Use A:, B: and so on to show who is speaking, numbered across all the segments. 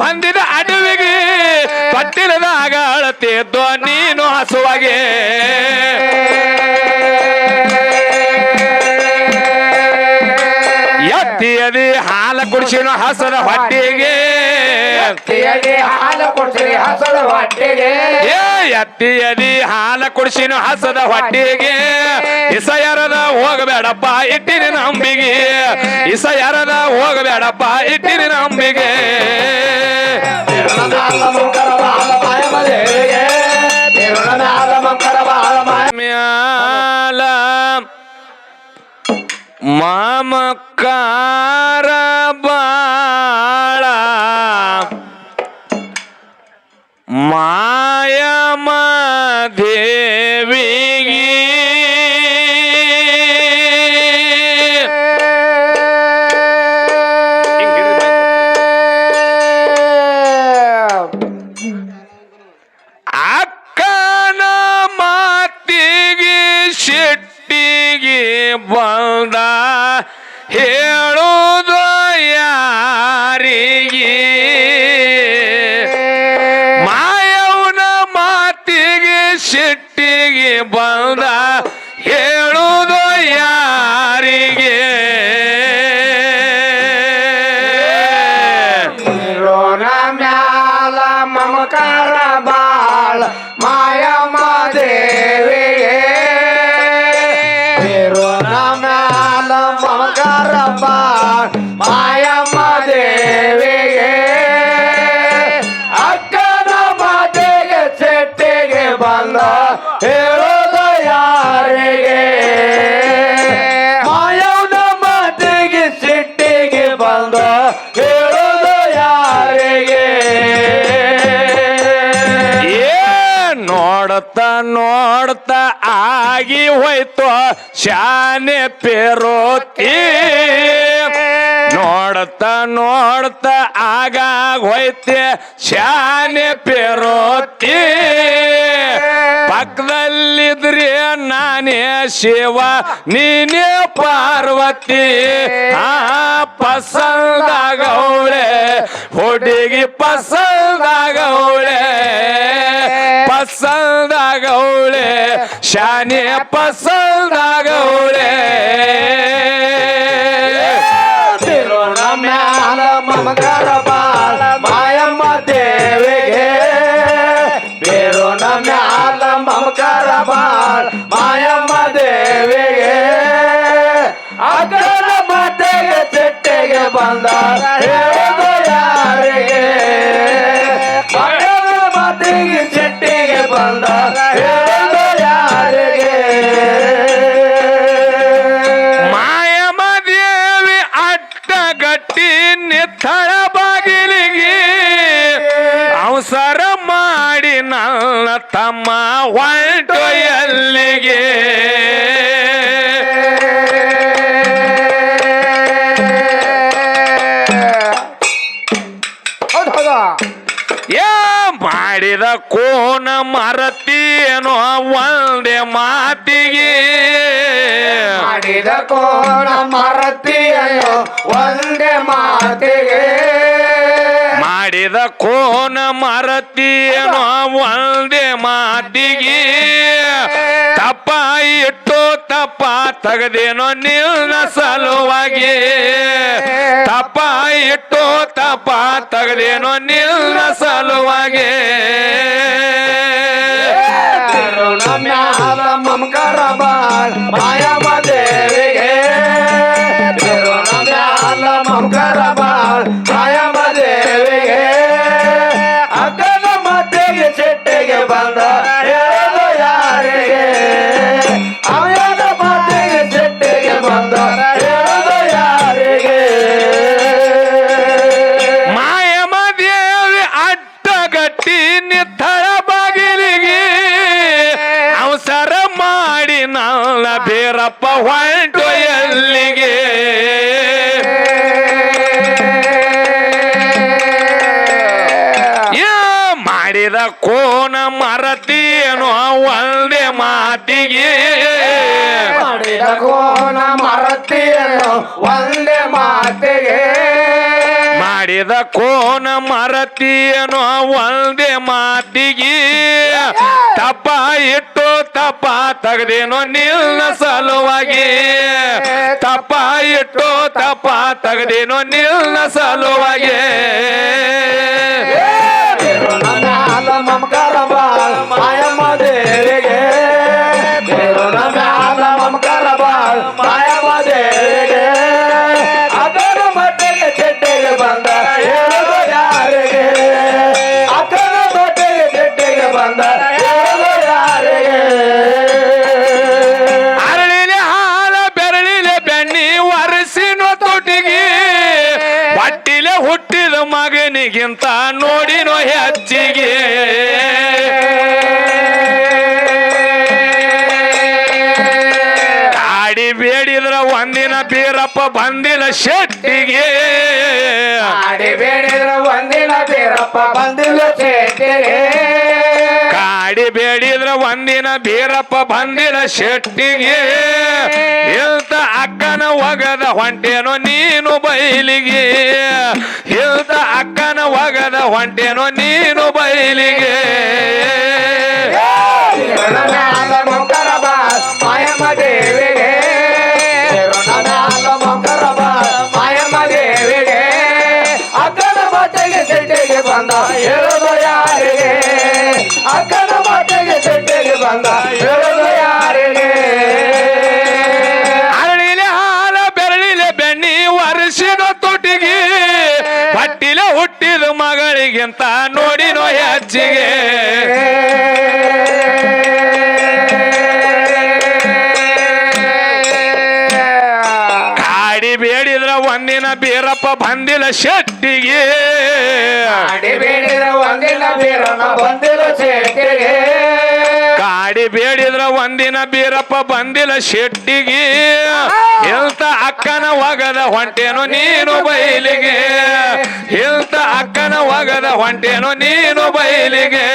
A: ಬಂದಿದ ಅಡವಿಗೆ ಪಟ್ಟಿಲದಾಗ ಅಳತಿದ್ದೋ ನೀನು ಹಸುವಾಗೆ. ಎತ್ತಿಯದಿ ಹಾಲ ಕುಡಿಸಿನ ಹಸದ ಹೊಟ್ಟಿಗೆ.
B: ಹಾಲ ಹಾಲು ಕೊಡ್ತೀರಿ ಹಸದ ಹೊಟ್ಟಿಗೆ.
A: ಏ ಎತ್ತಿಯದಿ ಹಾಲ ಕುಡಿಸಿನ ಹಸದ ಹೊಟ್ಟಿಗೆ. ಇಸ ಯಾರದ ಹೋಗಬೇಡಪ್ಪ ಇಟ್ಟಿನ ನಂಬಿಗೆ ಇಸ ಯಾರದ ಹೋಗಬೇಡಪ್ಪ ಇಟ್ಟಿನ ನಂಬಿಗೆ ಮ್ಯಾಲ ಮಮಕಾರ ಬಾಳ ಮಾಯಮ ದೇವಿಗೆ ಬಂದ ಹೇಳುವುದು ಯಾರಿಗೆ? ಮಾಯವನ ಮಾತಿಗೆ
B: ಸಿಟ್ಟಿಗೆ ಬಂದ
A: ನೋಡ್ತ ನೋಡ್ತ ಆಗಿ ಹೋಯ್ತು ಶಾನೆ ಪೇರೋತಿ ನೋಡ್ತ ನೋಡ್ತ ಆಗಾಗ ಹೋಯ್ತೆ ಶಾನೆ ಪೇರೋತಿ ಪಕ್ಕದಲ್ಲಿದ್ರಿ ನಾನೇ ಶಿವ, ನೀನೇ ಪಾರ್ವತಿ. ಆ ಪಸಂದಾಗವಳೆ ಹುಡುಗಿ ಪಸಂದಾಗವಳೆ ಪಸಂದಾಗವಳೆ ಶಾನೆ ಪಸಂದಾಗವಳೆ
B: ತಿರುಣ ಮ್ಯಾಲ ಮಮಕಾರ ಬಾಳ ಮಾಯಮ್ಮ ದೇವಿಗೆ ಬೇರೋಣ ಮ್ಯಾಲ ಮಮಕಾರ ಬಾಳ ಮಾಯಮ್ಮ ದೇವಿಗೆ ಅಕ್ಕನ ಮಾತೆಗೆ ಚೆಟ್ಟೆಗೆ ಬಂದ ಹೇಳೋದು ಯಾರಿಗೆ
A: ತಮ್ಮ ಎಲ್ಲಿಗೆ ಏ ಮಾಡಿದ ಕೋನ ಮರತೀನೋ ಒಂದೇ ಮಾತಿಗೆ.
B: ಮಾಡಿದ ಕೋಣ ಮರತಿಯನ್ನು ಒಂದೇ ಮಾತಿಗೆ.
A: ಮಾಡಿದ ಕೋನ ಮರತಿಯನು ಒಂದೇ ಮಾತಿಗೆ. ತಪ್ಪ ಇಟ್ಟು ತಪ್ಪ ತೆಗೆದೇನೋ ನಿನ್ನ ಸಲುವಾಗಿ. ತಪ್ಪ ಇಟ್ಟು ತಪ್ಪ ತೆಗೆದೇನೋ ನಿನ್ನ ಸಲುವಾಗಿ.
B: ಮ್ಯಾಲ ಮಮಕಾರ ಬಾಳ್ ಮಾಯಮ್ಮ ದೇವಿಗೆ. ಮ್ಯಾಲ ಮಮಕಾರ
A: ಕೋನ ಮರತೀನೋ ಒಂದೇ ಮಾತಿಗೆ
B: ಮಾಡಿದ ಕೋಣ ಮರತಿಯನ್ನು ಒಂದೇ ಮಾತಿಗೆ
A: ಮಾಡಿದ ಕೋನ ಮರತಿಯನು ಒಂದೇ ಮಾತಿಗೆ ತಪ್ಪ ಇಟ್ಟು ತಪ್ಪ ತೆಗೆದೇನೋ ನಿಲ್ನ ಸಲುವಾಗಿ ತಪ್ಪ ಇಟ್ಟು ತಪ್ಪ ತೆಗೆದೇನೋ ನಿಲ್ನ ಸಲುವಾಗಿ
B: ಹಾಲ ಮಮಕಾರ ಬಾಳ. ಮಾಯಮ್ಮ ದೇವಿಗೆ ದೇವರ ಹಾಲ ಮಮಕಾರ ಬಾಳ. ಮಾಯಮ್ಮ ದೇವಿಗೆ ಅದರ ಮಟ್ಟಿಗೆ ಚೆಟ್ಟಿಗೆ ಬಂದ ಹೇಳುದು ಯಾರಿಗೆ? ಅಕ್ಕನ ಮಟ್ಟಿಗೆ ಚೆಟ್ಟಿಗೆ ಬಂದ
A: ಬೆರಳಿಲೆ ಬೆಣ್ಣಿ ಒರೆಸಿನ ತುಟಿಗೆ. ಹೊಟ್ಟಿಲೆ ಹುಟ್ಟಿದ ಮಗನಿಗಿಂತ ನೋಡಿನೋ ಹೆಚ್ಚಿಗೆ ಬೇಡಿದ್ರ ಒಂದಿನ ಬೀರಪ್ಪ ಬಂದಿಲ್ಲ ಶೆಟ್ಟಿಗೆ.
B: ಆಡಿ ಬೇಡಿದ್ರ ಒಂದಿನ ಬೀರಪ್ಪ ಬಂದಿಲ್ಲ ಶೆಟ್ಟಿಗೆ.
A: ಕಾಡಿ ಬೇಡಿದ್ರ ಒಂದಿನ ಬೀರಪ್ಪ ಬಂದಿಲ್ಲ ಶೆಟ್ಟಿಗೆ. ಇಲ್ತ ಅಕ್ಕನ ಒಗದ ಹೊಂಟೇನೋ ನೀನು ಬೈಲಿಗೆ. ಇಲ್ತ ಅಕ್ಕನ ಒಗದ ಹೊಂಟೇನೋ ನೀನು ಬೈಲಿಗೆ. ಮಗಳಿಗಿಂತ ನೋಡಿನೋ ಅಜ್ಜಿಗೆ ಕಾಡಿ ಬೇಡಿದ್ರ ಒಂದಿನ ಬೀರಪ್ಪ ಬಂದಿಲ್ಲ ಶೆಟ್ಟಿಗೆ.
B: ಕಾಡಿ ಬೇಡಿದ್ರ ಒಂದಿನ ಬೀರಪ್ಪ ಬಂದಿಲ್ಲ ಸಿಟ್ಟಿಗೆ
A: ಕಾಡಿ ಬೇಡಿದ್ರ ಒಂದಿನ ಬೀರಪ್ಪ ಬಂದಿಲ್ಲ ಶೆಟ್ಟಿಗೆ. ಹೇಳ್ತ ಅಕ್ಕನ ಒಗದ ಹೊಂಟೇನು ನೀನು ಬೈಲಿಗೆ. ಹೇಳ್ತ ಅಕ್ಕನ ಒಗದ ಹೊಂಟೇನು ನೀನು ಬೈಲಿಗೆ.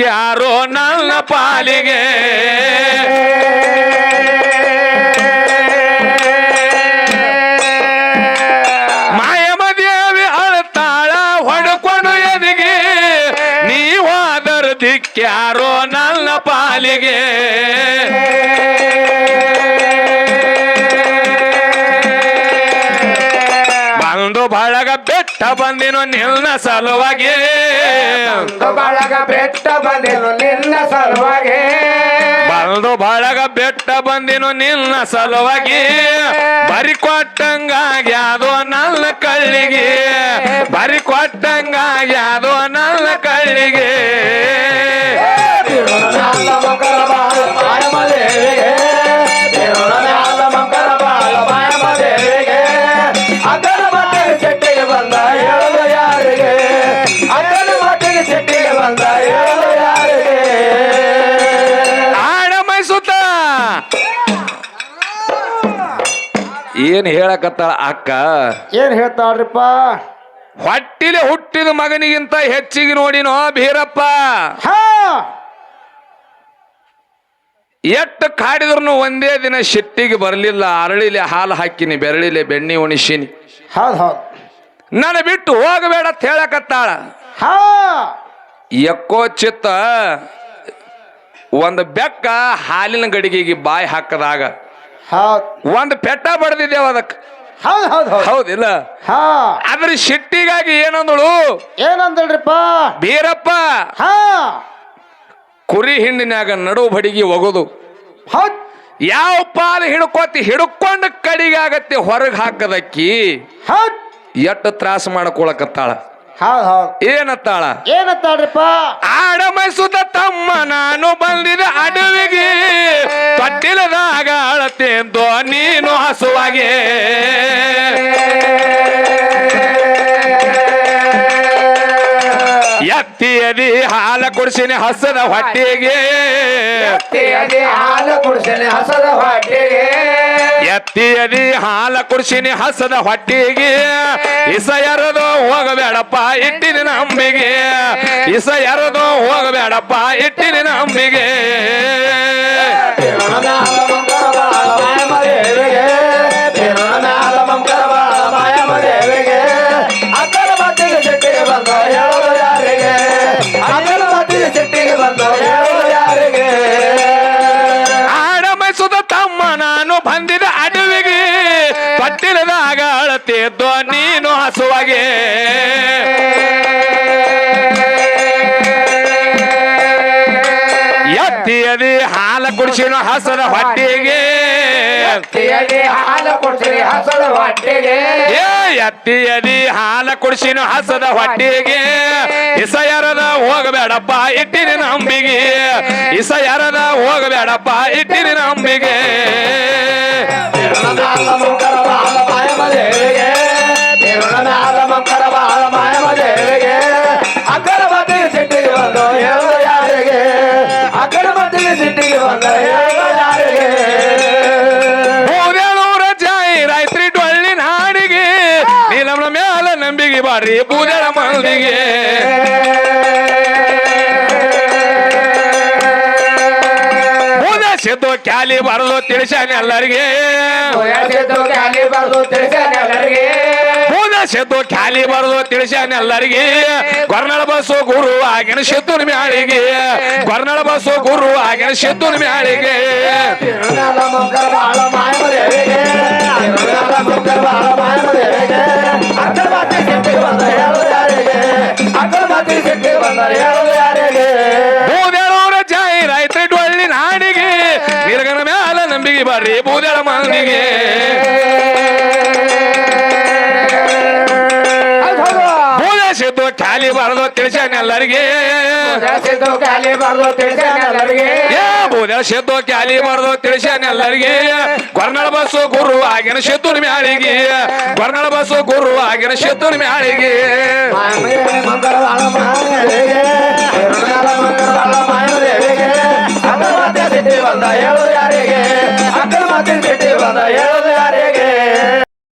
A: ದಿಕ್ಕ್ಯಾರೋ ನನ್ನ ಪಾಲಿಗೆ. ಮಾಯಮದೇವಿ ಅಳತಾಳ ಹೊಡ್ಕೊಂಡು ಎದಿಗೆ. ನೀವಾದರೂ ದಿಕ್ಕ್ಯಾರೋ ನನ್ನ ಪಾಲಿಗೆ. ಬೆಟ್ಟ ಬಂದಿನೋ ನಿಲ್ನ ಸಲುವಾಗಿ.
B: ಬಳಗ ಬೆಟ್ಟ ಬಂದೆನು ನಿನ್ನ ಸಲುವಾಗಿ.
A: ಬಂದು ಬಳಗ ಬೆಟ್ಟ ಬಂದಿನೋ ನಿನ್ನ ಸಲುವಾಗಿ. ಬರಿ ಕೊಟ್ಟಂಗಾಗ್ಯಾದೋ ನನ್ನ ಕಳ್ಳಿಗೆ ಬರಿ ಕೊಟ್ಟಂಗಾಗ್ಯಾದೋ ನನ್ನ ಕಳ್ಳಿಗೆ ಏನ್ ಹೇಳಕತ್ತಾಳ ಅಕ್ಕ?
B: ಏನ್ ಹೇಳ್ತಾಳ್ರಿಪ್ಪ?
A: ಹೊಟ್ಟಿಲಿ ಹುಟ್ಟಿದ ಮಗನಿಗಿಂತ ಹೆಚ್ಚಿಗೆ ನೋಡಿನೋ ಭೀರಪ್ಪ.
B: ಹಾ!
A: ಎಟ್ಟು ಕಾಡಿದ್ರು ಒಂದೇ ದಿನ ಶೆಟ್ಟಿಗೆ ಬರಲಿಲ್ಲ ಅರಳಿಲೆ ಹಾಲು ಹಾಕಿನಿ ಬೆರಳಿಲೆ ಬೆಣ್ಣೆ ಉಣಿಸಿನಿ.
B: ಹೌದ್ ಹೌದ್.
A: ನನ್ನ ಬಿಟ್ಟು ಹೋಗಬೇಡ ಅಂತ ಹೇಳಕತ್ತಾಳ.
B: ಹಾ!
A: ಎಕ್ಕೋ ಚಿತ್ತ ಒಂದು ಬೆಕ್ಕ ಹಾಲಿನ ಗಡಿಗೆಗೆ ಬಾಯಿ ಹಾಕದಾಗ ಒಂದು ಪೆಟ್ಟ ಬಡದಿದ್ದೇವ ಅದಕ್ಕೆ
B: ಹೌದ್ ಹೌದ್ ಹೌದ್.
A: ಹೌದಿಲ್ಲ
B: ಹಾ.
A: ಅದ್ರ ಶಿಟ್ಟಿಗಾಗಿ ಏನಂದಳು?
B: ಏನಂದಳ್ರಿಪ್ಪ
A: ಬೀರಪ್ಪ.
B: ಹಾ.
A: ಕುರಿ ಹಿಂಡಿನಾಗ ನಡು ಬಡಿಗೆ ಒಗದು.
B: ಹೌದ್.
A: ಯಾವ ಪಾಲು ಹಿಡ್ಕೋತಿ ಹಿಡ್ಕೊಂಡು ಕಡಿಗಾಗತ್ತೆ ಹೊರಗೆ ಹಾಕದಕ್ಕಿ
B: ಹೌದ್.
A: ಎಟ್ಟು ತ್ರಾಸ ಮಾಡ್ಕೊಳಕತ್ತಾಳ.
B: ಹೌದ್ ಹೌದ್
A: ಏನತ್ತಾಳ?
B: ಏನತ್ತಾಳ್ರಿಪ್ಪ?
A: ಆಡ ತಮ್ಮ ನಾನು ಬಂದಿದ ಅಡವಿಗೆ ತೊಟ್ಟಿಲದಾಗ ಅಳತೆಂದೋ ನೀನು ಹಸುವಾಗೆ. ಎತ್ತಿಯದಿ ಹಾಲ ಕುಡಿಸಿನಿ ಹಸದ ಹೊಟ್ಟೆಗೆ.
B: ಎತ್ತಿಯದಿ ಹಾಲು ಕುಡಿಸಲಿ ಹಸದ ಹೊಟ್ಟೆಗೆ.
A: ಎತ್ತಿಯದಿ ಹಾಲ ಕುಡಿಸಿನಿ ಹಸದ ಹೊಟ್ಟಿಗೆ. ಇಸ ಎರದು ಹೋಗಬೇಡಪ್ಪ, ಇಟ್ಟಿನ ನಂಬಿಗೆ. ಇಸ ಎರದು ಹೋಗಬೇಡಪ್ಪ, ಇಟ್ಟಿನ ನಂಬಿಗೆ. ಅಳತಿದ್ದೋ ನೀನು ಹಸುವಾಗೆ. ಎತ್ತಿಯದಿ ಹಾಲ ಕುಡಿಸಿನ ಹಸದ ಹೊಟ್ಟಿಗೆ.
B: ಎತ್ತಿಯದಿ ಹಾಲು ಕುಡಿಸಲಿ ಹಸದ ಹೊಟ್ಟೆಗೆ.
A: ಏ ಎತ್ತಿಯದಿ ಹಾಲ ಕುಡಿಸಿನ ಹಸದ ಹೊಟ್ಟಿಗೆ. ಇಸ ಯಾರದ ಹೋಗಬೇಡಪ್ಪ ಇಟ್ಟಿನ ನಂಬಿಗೆ ಇಸ ಯಾರದ ಹೋಗಬೇಡಪ್ಪ ಇಟ್ಟಿನ ನಂಬಿಗೆ ಬೂದೇಳೂರ ಜಾಯಿ ರಾಯ್ತ್ರಿ ಡೊಳ್ಳಿ ನಾಡಿಗೆ ನೀಲಮ್ನ ಮ್ಯಾಲ ನಂಬಿಗೆ ಬಾರಿ ಬೂದೇಳ ಮಂದಿಗೆ ಸಿದ್ದು ಕ್ಯಾಲಿ ಬರಲು ತಿಳಿಸಾನೆ ಎಲ್ಲರಿಗೆ.
B: ಕ್ಯಾಲಿ ಬರಲು ತಿಳಿಸಾನೆ ಎಲ್ಲರಿಗೆ.
A: ಸಿದ್ದು ಕ್ಯಾಲಿ ಬರಲು ತಿಳಿಸ್ಯಾನ ಎಲ್ಲರಿಗೆ. ಕೊರ್ನಳ ಬಸ್ಸು ಗುರು ಆಗಿನ ಸಿದ್ದುನ ಮ್ಯಾಳಿಗೆ ಕೊರ್ನಳ ಬಸ್ಸು ಗುರು ಆಗಿನ ಸಿದ್ದುನ ಮ್ಯಾಳಿಗೆ
B: ತಿರುನಾಳ ಮಂಕರ ಬಾಳ ಮಾಯಮ ದೇವಿಗೆ ತಿರುನಾಳ ಮಂಕರ ಬಾಳ ಮಾಯಮ ದೇವಿಗೆ ಅಕ್ಕನ
A: ಬರದು ತಿಳಿಸ್ಯಾನ ಎಲ್ಲರಿಗೆ
B: ವಯಸ್ಸಿದ್ದು ಗಾಲಿ ಬರ್ದು ತಿಳಿಸ್ಯಾನ ಎಲ್ಲರಿಗೆ
A: ಏ ಸಿದ್ದು ಕ್ಯಾಲಿ ಬರದು ಕೊರ್ನಳ ಬಸ್ಸು ಗುರು ಆಗಿನ ಸಿದ್ದುನ ಮ್ಯಾಳಿಗೆ. ಕೊರ್ನಳ ಬಸ್ಸು ಗುರು ಆಗಿನ ಸಿದ್ದುನ ಮ್ಯಾಳಿಗೆ.
B: ಬಂದ ಹೇಳೋದು ಯಾರಿಗೆ ಅಕ್ಕನ ಮಾತಿನ ಬಂದ ಹೇಳೋದು